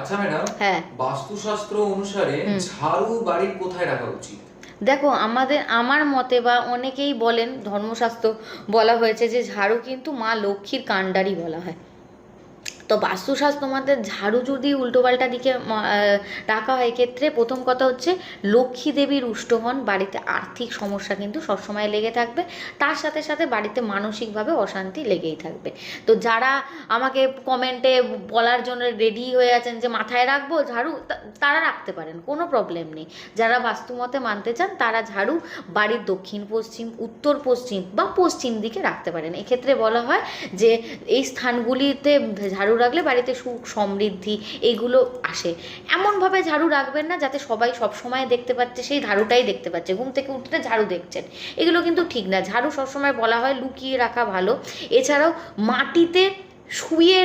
আচ্ছা ম্যাডাম হ্যাঁ। বাস্তুশাস্ত্র অনুসারে ঝাড়ু বাড়ির কোথায় রাখা উচিত? দেখো আমাদের আমার মতে বা অনেকেই বলেন ধর্মশাস্ত্র বলা হয়েছে যে ঝাড়ু কিন্তু মা লক্ষ্মীর কাণ্ডারি বলা হয়। তো বাস্তুশাস্ত্র মতে ঝাড়ু যদি উল্টোপাল্টা দিকে রাখা হয়, এক্ষেত্রে প্রথম কথা হচ্ছে লক্ষ্মী দেবীর রুষ্ট হন বাড়িতে আর্থিক সমস্যা কিন্তু সবসময় লেগে থাকবে। তার সাথে সাথে বাড়িতে মানসিকভাবে অশান্তি লেগেই থাকবে। তো যারা আমাকে কমেন্টে বলার জন্য রেডি হয়ে আছেন যে মাথায় রাখব ঝাড়ু তারা রাখতে পারেন, কোনো প্রবলেম নেই। যারা বাস্তুমতে মানতে চান, তারা ঝাড়ু বাড়ির দক্ষিণ, পশ্চিম, উত্তর, পশ্চিম বা পশ্চিম দিকে রাখতে পারেন। এক্ষেত্রে বলা হয় যে এই স্থানগুলিতে ঝাড়ু রাখলে বাড়িতে সুখ, সমৃদ্ধি এইগুলো আসে। এমনভাবে ঝাড়ু রাখবেন না যাতে সবাই সব সময় দেখতে পাচ্ছে, সেই ঝাড়ুটাই দেখতে পাচ্ছে। ঘুম থেকে উঠতে ঝাড়ু দেখছেন। এগুলো কিন্তু ঠিক না। ঝাড়ু সবসময় বলা হয় লুকিয়ে রাখা ভালো। এছাড়াও মাটিতে শুয়ে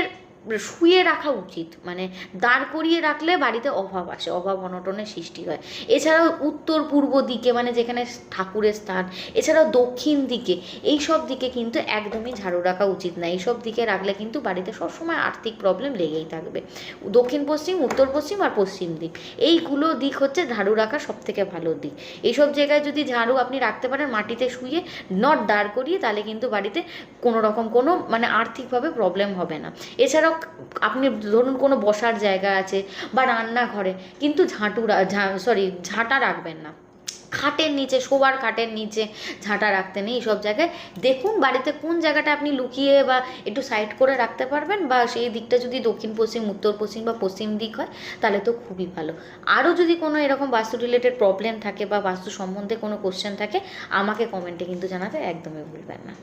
শুয়ে রাখা উচিত। মানে দাঁড় করিয়ে রাখলে বাড়িতে অভাব আসে, অভাব অনটনের সৃষ্টি হয়। এছাড়াও উত্তর পূর্ব দিকে মানে যেখানে ঠাকুরের স্থান, এছাড়াও দক্ষিণ দিকে, এই সব দিকে কিন্তু একদমই ঝাড়ু রাখা উচিত না। এইসব দিকে রাখলে কিন্তু বাড়িতে সবসময় আর্থিক প্রবলেম লেগেই থাকবে। দক্ষিণ পশ্চিম, উত্তর পশ্চিম আর পশ্চিম দিক, এইগুলো দিক হচ্ছে ঝাড়ু রাখার সব থেকে ভালো দিক। এইসব জায়গায় যদি ঝাড়ু আপনি রাখতে পারেন মাটিতে শুয়ে নট দাঁড় করিয়ে, তাহলে কিন্তু বাড়িতে কোনো রকম কোনো মানে আর্থিকভাবে প্রবলেম হবে না। এছাড়াও আপনি ধরুন কোনো বসার জায়গা আছে বা রান্নাঘরে, কিন্তু ঝাঁটু সরি ঝাঁটা রাখবেন না। খাটের নিচে, শোবার খাটের নিচে ঝাঁটা রাখতে নেই এইসব জায়গায়। দেখুন বাড়িতে কোন জায়গাটা আপনি লুকিয়ে বা একটু সাইড করে রাখতে পারবেন বা সেই দিকটা যদি দক্ষিণ পশ্চিম, উত্তর পশ্চিম বা পশ্চিম দিক হয়, তাহলে তো খুবই ভালো। আরও যদি কোনো এরকম বাস্তু রিলেটেড প্রবলেম থাকে বা বাস্তু সম্বন্ধে কোনো কোশ্চেন থাকে, আমাকে কমেন্টে কিন্তু জানাতে একদমই ভুলবেন না।